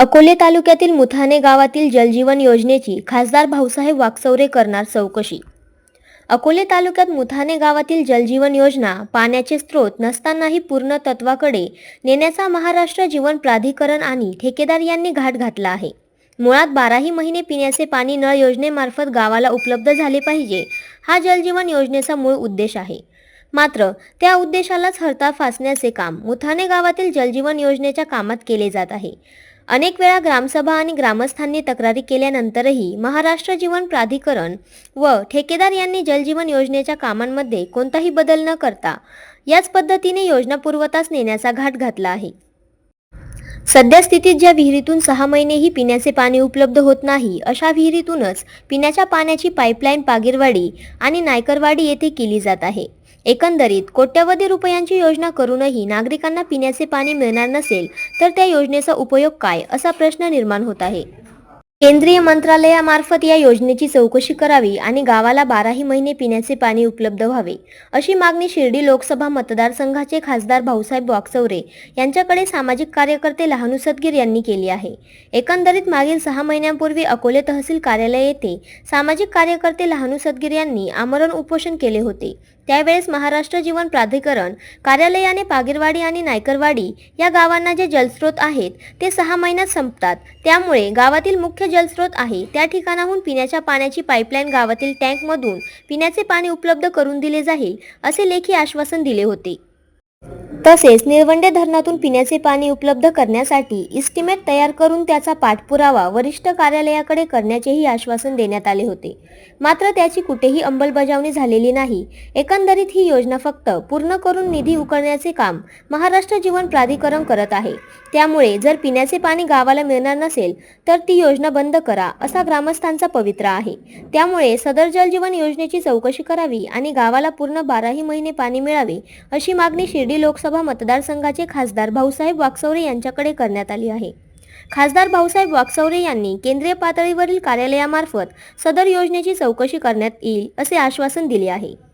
अकोले तालुक्यातील मुथाने गावातील जलजीवन योजनेची खासदार भाऊसाहेब वाकचौरे करणार चौकशी. अकोले तालुक्यात मुथाने गावातील जलजीवन योजना पाण्याचे स्रोत नसतानाही पूर्ण तत्वाकडे नेण्याचा महाराष्ट्र जीवन प्राधिकरण आणि ठेकेदार यांनी घाट घातला आहे. मुळात बाराही महिने पिण्याचे पाणी नळ योजनेमार्फत गावाला उपलब्ध झाले पाहिजे हा जलजीवन योजनेचा मूळ उद्देश आहे. मात्र त्या उद्देशालाच हरताळ फासण्याचे काम मुथाने गावातील जलजीवन योजनेच्या कामात केले जात आहे. अनेक वेळा ग्रामसभा आणि ग्रामस्थांनी तक्रारी केल्यानंतरही महाराष्ट्र जीवन प्राधिकरण व ठेकेदार यांनी जलजीवन योजनेच्या कामांमध्ये कोणताही बदल न करता याच पद्धतीने योजना पूर्वतास नेण्याचा घाट घातला आहे. सध्या स्थितीत ज्या विहिरीतून सहा महिनेही पिण्याचे पाणी उपलब्ध होत नाही अशा विहिरीतूनच पिण्याच्या पाण्याची पाईपलाईन पागीरवाडी आणि नायकरवाडी येथे केली जात आहे. एकंदरीत कोट्यवधी रुपयांची योजना करूनही नागरिकांना पिण्याचे पाणी मिळणार नसेल तर त्या योजनेचा उपयोग काय असा प्रश्न निर्माण होत आहे. केंद्रीय मंत्रालयामार्फत या योजनेची चौकशी करावी आणि गावाला बाराही महिने पिण्याचे पाणी उपलब्ध व्हावे अशी मागणी शिर्डी लोकसभा मतदारसंघाचे खासदार भाऊसाहेब वाकचौरे यांच्याकडे सामाजिक कार्यकर्ते लहानू सदगीर यांनी केली आहे. एकंदरीत मागील सहा महिन्यांपूर्वी अकोले तहसील कार्यालय येथे सामाजिक कार्यकर्ते लहानू सदगीर यांनी आमरण उपोषण केले होते. त्यावेळेस महाराष्ट्र जीवन प्राधिकरण कार्यालयाने पागिरवाडी आणि नायकरवाडी या गावांना जे जलस्रोत आहेत ते सहा महिन्यात संपतात. त्यामुळे गावातील मुख्य जलस्रोत आहे त्या ठिकाणाहून पिण्याच्या पाण्याची पाईपलाईन गावातील टँकमधून पिण्याचे पाणी उपलब्ध करून दिले जाईल असे लेखी आश्वासन दिले होते. तसेच निळवंडे धरणातून पिण्याचे पाणी उपलब्ध करण्यासाठी इस्टिमेट तयार करून त्याचा पाठपुरावा वरिष्ठ कार्यालयाकडे करण्याचेही आश्वासन देण्यात आले होते. मात्र त्याची कुठेही अंमलबजावणी झालेली नाही. एकंदरीत ही योजना फक्त पूर्ण करून निधी उकळण्याचे काम महाराष्ट्र जीवन प्राधिकरण करत आहे. त्यामुळे जर पिण्याचे पाणी गावाला मिळणार नसेल तर ती योजना बंद करा असा ग्रामस्थांचा पवित्रा आहे. त्यामुळे सदर जलजीवन योजनेची चौकशी करावी आणि गावाला पूर्ण बाराही महिने पाणी मिळावे अशी मागणी शिर्डी लोकसभा मतदारसंघाचे खासदार भाऊसाहेब वाकचौरे यांच्याकडे करण्यात आली आहे. खासदार भाऊसाहेब वाकचौरे यांनी केंद्रीय पातळीवरील कार्यालयामार्फत सदर योजनेची चौकशी करण्यात येईल असे आश्वासन दिले आहे.